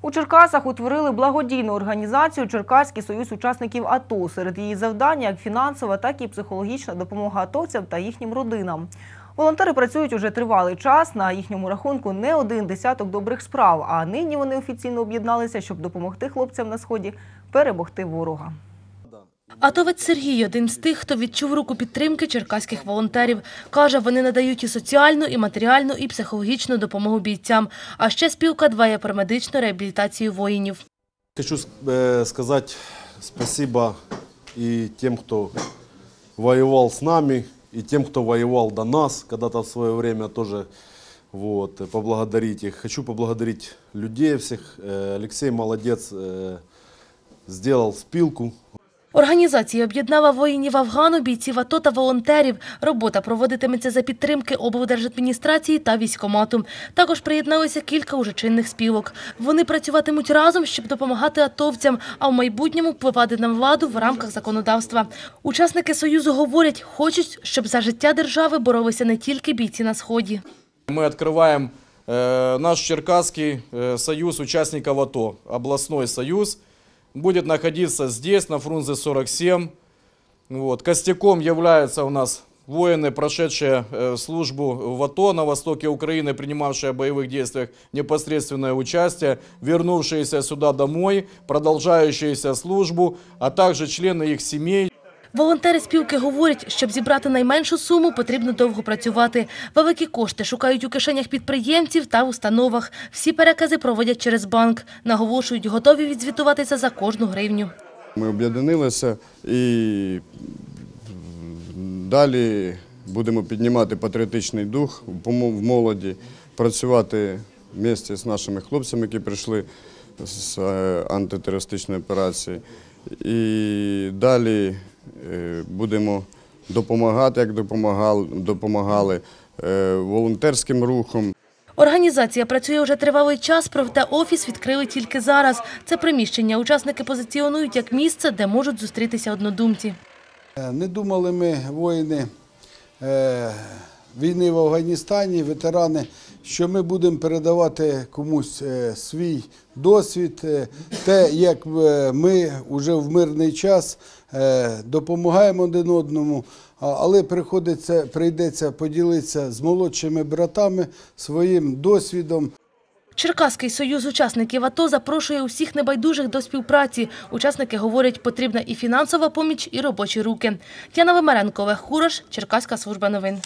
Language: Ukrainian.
У Черкасах утворили благодійну організацію Черкаський союз учасників АТО. Серед її завдань як фінансова, так і психологічна допомога атовцям та їхнім родинам. Волонтери працюють уже тривалий час. На їхньому рахунку не один десяток добрих справ. А нині вони офіційно об'єдналися, щоб допомогти хлопцям на сході перемогти ворога. Атовець Сергій – один з тих, хто відчув руку підтримки черкаських волонтерів. Каже, вони надають і соціальну, і матеріальну, і психологічну допомогу бійцям. А ще спілка дбає про медичну реабілітацію воїнів. Хочу э, сказать спасибо и тем, кто воевал с нами, и тем, кто воевал до нас когда-то в свое время тоже. Вот, э, поблагодарить их. Хочу поблагодарить людей всех. Э, Алексей молодец, э, сделал спилку. Організація об'єднала воїнів Афгану, бійців АТО та волонтерів. Робота проводитиметься за підтримки облдержадміністрації та військомату. Також приєдналися кілька уже чинних спілок. Вони працюватимуть разом, щоб допомагати атовцям, а в майбутньому впливати на владу в рамках законодавства. Учасники Союзу говорять, хочуть, щоб за життя держави боролися не тільки бійці на Сході. Мы открываем э, наш Черкасский э, союз участников АТО, областной союз. Будет находиться здесь, на Фрунзе 47. Вот. Костяком являются у нас воины, прошедшие э, службу в АТО на востоке Украины, принимавшие в боевых действиях непосредственное участие, вернувшиеся сюда домой, продолжающиеся службу, а также члены их семей, Волонтери спілки говорять, щоб зібрати найменшу суму, потрібно довго працювати. Великі кошти шукають у кишенях підприємців та установах. Всі перекази проводять через банк. Наголошують, готові відзвітуватися за кожну гривню. Ми об'єдналися і далі будемо піднімати патріотичний дух в молоді, працювати місті з нашими хлопцями, які прийшли з е, антитерористичної операції. І далі будемо допомагати, як допомагали, допомагали е, волонтерським рухом. Організація працює вже тривалий час, проте офіс відкрили тільки зараз. Це приміщення учасники позиціонують як місце, де можуть зустрітися однодумці. Е, Не думали ми, воїни е, війни в Афганістані, ветерани, що ми будемо передавати комусь е, свій досвід, е, те, як е, ми вже в мирний час допомагаємо один одному, але приходиться, прийдеться поділитися з молодшими братами своїм досвідом. Черкаський союз учасників АТО запрошує усіх небайдужих до співпраці. Учасники говорять, потрібна і фінансова поміч, і робочі руки. Тяна Вимаренко, Олег Кураш, Черкаська служба новин.